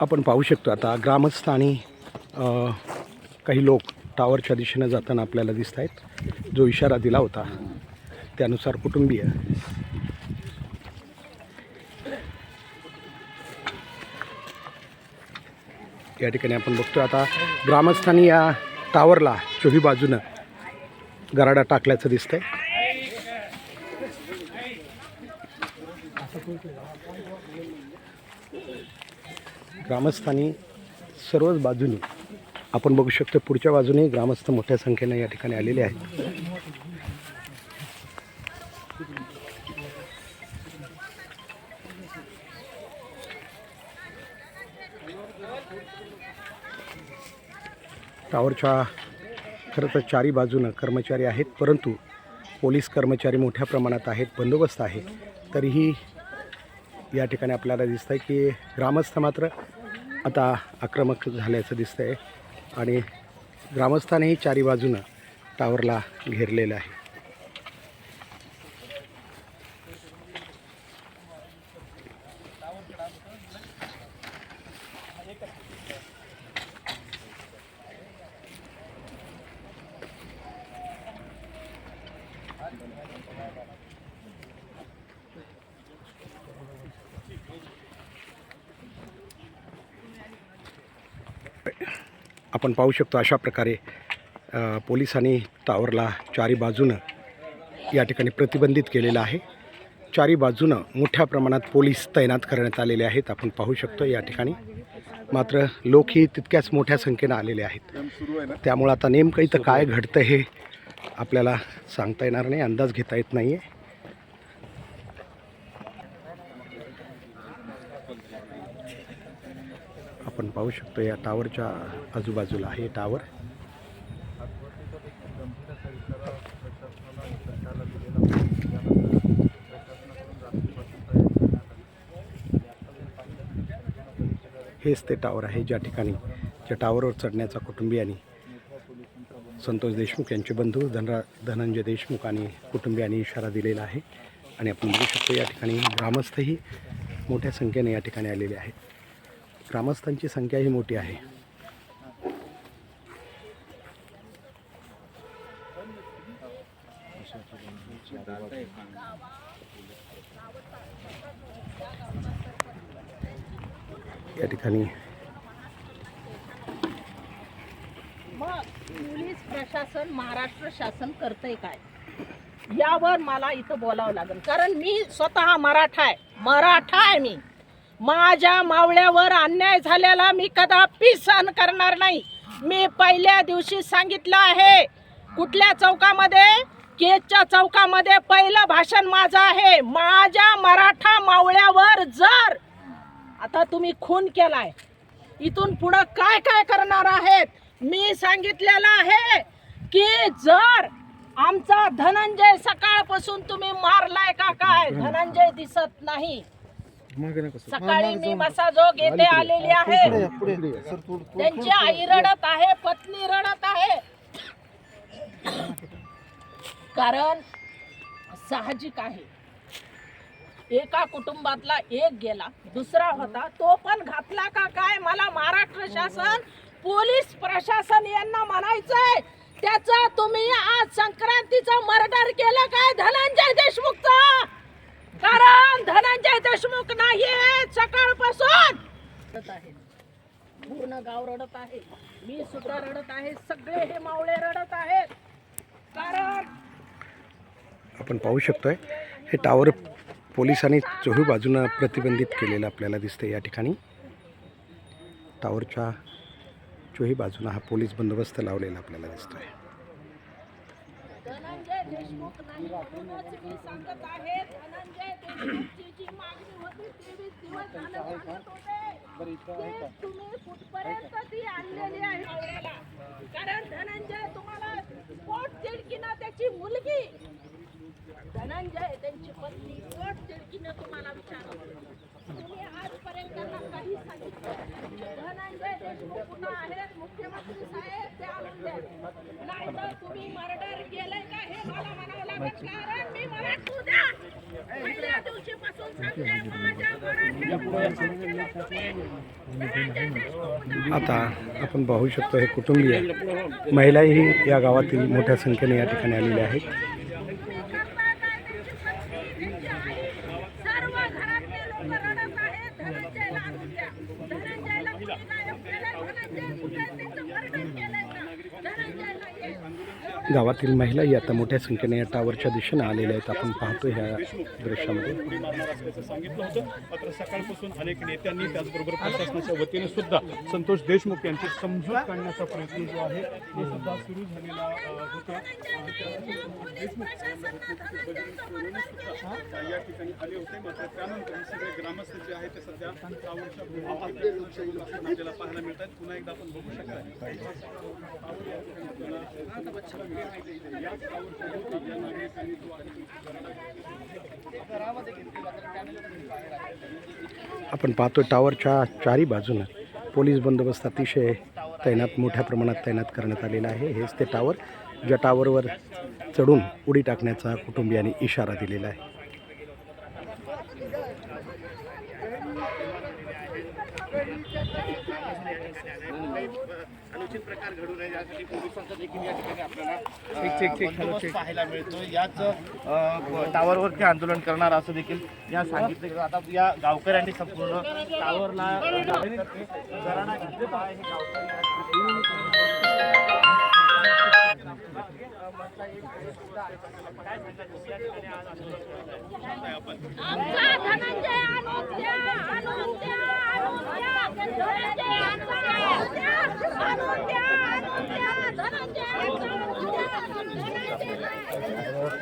आपण पाहू शकतो आता ग्रामस्थ आणि काही लोक टावरच्या दिशेनं जाताना आपल्याला दिसत आहेत. जो इशारा दिला होता त्यानुसार कुटुंबीय. या ठिकाणी आपण बघतो आता ग्रामस्थांनी या टावरला चोही बाजूनं गराडा टाकल्याचं दिसतंय. ग्रामस्थांनी सर्वच बाजूने आपण बघू शकतो पुढच्या बाजूने ग्रामस्थ मोठ्या संख्येने या ठिकाणी आलेले आहेत. टावरच्या खरं तर चारी बाजूनं कर्मचारी आहेत परंतु पोलीस कर्मचारी मोठ्या प्रमाणात आहेत बंदोबस्त आहे. तरीही या ठिकाणी आपल्याला दिसतं आहे की ग्रामस्थ मात्र आता आक्रमक झाल्याचं दिसतं आहे आणि ग्रामस्थानेही चारी बाजूनं टावरला घेरलेलं आहे. आपण पाहू शकतो अशा प्रकारे पोलिसांनी टावरला चारी बाजूनं या ठिकाणी प्रतिबंधित केलेलं आहे. चारी बाजूनं मोठ्या प्रमाणात पोलीस तैनात करण्यात आलेले आहेत. आपण पाहू शकतो या ठिकाणी. मात्र लोकही तितक्याच मोठ्या संख्येनं आलेले आहेत. त्यामुळं आता नेमकं इथं काय घडतं हे आपल्याला सांगता येणार नाही अंदाज घेता येत नाही आहे आपण पाहू शकतो या टावरच्या आजूबाजूला आहे टावर. हेच ते टावर आहे ज्या ठिकाणी ज्या टावरवर चढण्याचा कुटुंबियांनी संतोष देशमुख यांचे बंधू धनरा धनंजय देशमुख आणि कुटुंबियांनी इशारा दिलेला आहे. आणि आपण बघू शकतो या ठिकाणी ग्रामस्थही मोठ्या संख्येने या ठिकाणी आलेले आहेत ग्रामस्थांची संख्याही मोठी आहे. या ठिकाणी मग पोलीस प्रशासन महाराष्ट्र शासन करतंय काय? यावर मला इथं बोलावं लागेल. कारण मी स्वतः मराठा आहे. मराठा आहे मी. माझ्या मावळ्यावर अन्याय झालेला मी कदापि सहन करणार नाही. मी पहिल्या दिवशी सांगितलं आहे कुठल्या चौकामध्ये? केजच्या चौकामध्ये पहिलं भाषण माझं आहे. माझ्या मराठा मावळ्यावर जर आता तुम्ही खून केलाय इथून पुढं काय काय करणार आहेत? मी सांगितलेलं आहे की जर आमचा धनंजय सकाळपासून तुम्ही मारलाय का काय? धनंजय दिसत नाही. सकाळी मी मसाजोग येथे आलेली आहे. त्यांची आई रडत आहे पत्नी रडत आहे. कारण साहजिक आहे. एका कुटुंबातला एक गेला दुसरा होता तो पण घातला का काय? मला महाराष्ट्र शासन पोलीस प्रशासन यांना म्हणायचंय. त्याचा तुम्ही आज संक्रांतीचा मर्डर केला काय धनंजय देशमुखचा? कारण धनंजय देशमुख नाही सकाळपासून. रडत आहे. पूर्ण गाव रडत आहे. मी सुद्धा रडत आहे. सगळे हे मावळे रडत आहेत. कारण आपण पाहू शकतोय हे टावर पोलिसांनी चोही बाजूनं प्रतिबंधित केलेलं आपल्याला दिसतं या ठिकाणी. टावरच्या चोही बाजूला हा पोलीस बंदोबस्त लावलेला आपल्याला दिसतोय. आहे धनंजय तुम्ही कारण धनंजय तुम्हाला त्याची मुलगी धनंजय त्यांची पत्नी पोट तिडकीनं तुम्हाला विचारलं. तुम्ही आजपर्यंत धनंजय देशमुख कुठं आहेत? मुख्यमंत्री साहेब ते आणून द्या. नाहीतर तुम्ही मर्डर केलंय का हे मला म्हणावं लागेल. कारण मी मराठू द्या. पहिल्या दिवशीपासून सांगते, माझ्या मराठ्यामुळे धनंजय देशमुख आता आपण पाहू शकतो हे कुटुंबीय. महिलाही या गावातील मोठ्या संख्येने या ठिकाणी आलेल्या आहेत सर्व घरातले लोक रडत आहेत धनंजयला आणून द्या धनंजयला कुणी गायब केलंय धनंजय कुठे त्याचं वर्णन केलंय का धनंजयला ये. गावातील महिला ही आता मोठ्या संख्येने या टावरच्या दिशेने आलेल्या आहेत. आपण पाहतो ह्या दृश्यामध्ये. सांगितलं होतं मात्र सकाळपासून अनेक नेत्यांनी त्याचबरोबर प्रशासनाच्या वतीने सुद्धा संतोष देशमुख यांची समजूत काढण्याचा प्रयत्न जो आहे तो सुद्धा सुरू झालेला होता अ, या ठिकाणी आले होते मात्र त्यानंतर हे सगळे ग्रामस्थ जे आहेत ते सध्या आपल्याला पाहायला मिळतात पुन्हा एकदा आपण बघू शकाल आपण पाहतो टावरच्या चारी बाजूनं पोलीस बंदोबस्त अतिशय तैनात मोठ्या प्रमाणात तैनात करण्यात आलेला आहे. हेच ते टावर ज्या टावरवर चढून उडी टाकण्याचा कुटुंबियांनी इशारा दिलेला आहे. अनुचित प्रकार घडू नये यासाठी पोलिसांचा देखील या ठिकाणी आपल्याला पाहायला मिळतो. याच टावरवरती आंदोलन करणार असं देखील या सांगितलं गेलं. आता या गावकऱ्यांनी संपूर्ण टावरला जराना घातलेला आहे हे गावकरी आमचा धनंजय आणून द्या, आणून द्या, आणून द्या. धनंजय आमचा आणून द्या, आणून द्या, आणून द्या. धनंजय आमचा आणून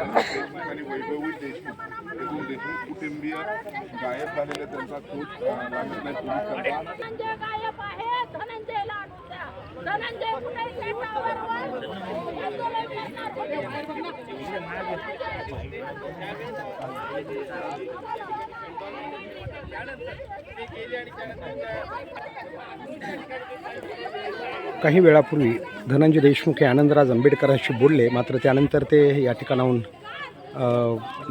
वैभवी देशमुख हे देशमुख कुटुंबीय गायब झालेले त्यांचा खूप धनंजय लाडू. धनंजय कुठे काही वेळापूर्वी धनंजय देशमुख हे आनंदराज आंबेडकरांशी बोलले. मात्र त्यानंतर ते या ठिकाणाहून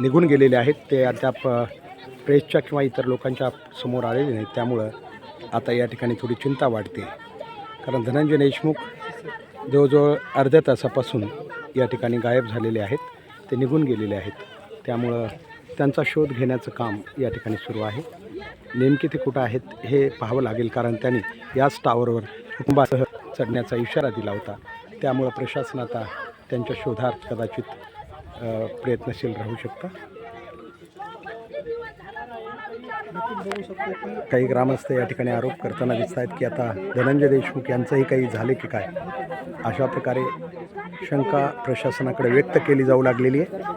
निघून गेलेले आहेत. ते अद्याप प्रेसच्या किंवा इतर लोकांच्या समोर आलेले नाहीत. त्यामुळं आता या ठिकाणी थोडी चिंता वाटते कारण धनंजय देशमुख जवळजवळ अर्ध्या तासापासून या ठिकाणी गायब झालेले आहेत. ते निघून गेलेले आहेत. त्यामुळं त्यांचा शोध घेण्याचं काम या ठिकाणी सुरू आहे. नेमके ते कुठं आहेत हे पाहावं लागेल कारण त्यांनी याच टावरवर कुटुंबासह चढण्याचा इशारा दिला होता. त्यामुळं प्रशासन आता त्यांच्या शोधार्थ कदाचित प्रयत्नशील राहू शकतं. काही ग्रामस्थ या ठिकाणी आरोप करताना दिसत आहेत की आता धनंजय देशमुख यांचंही काही झाले की काय? अशा प्रकारे शंका प्रशासनाकडे व्यक्त केली जाऊ लागलेली आहे.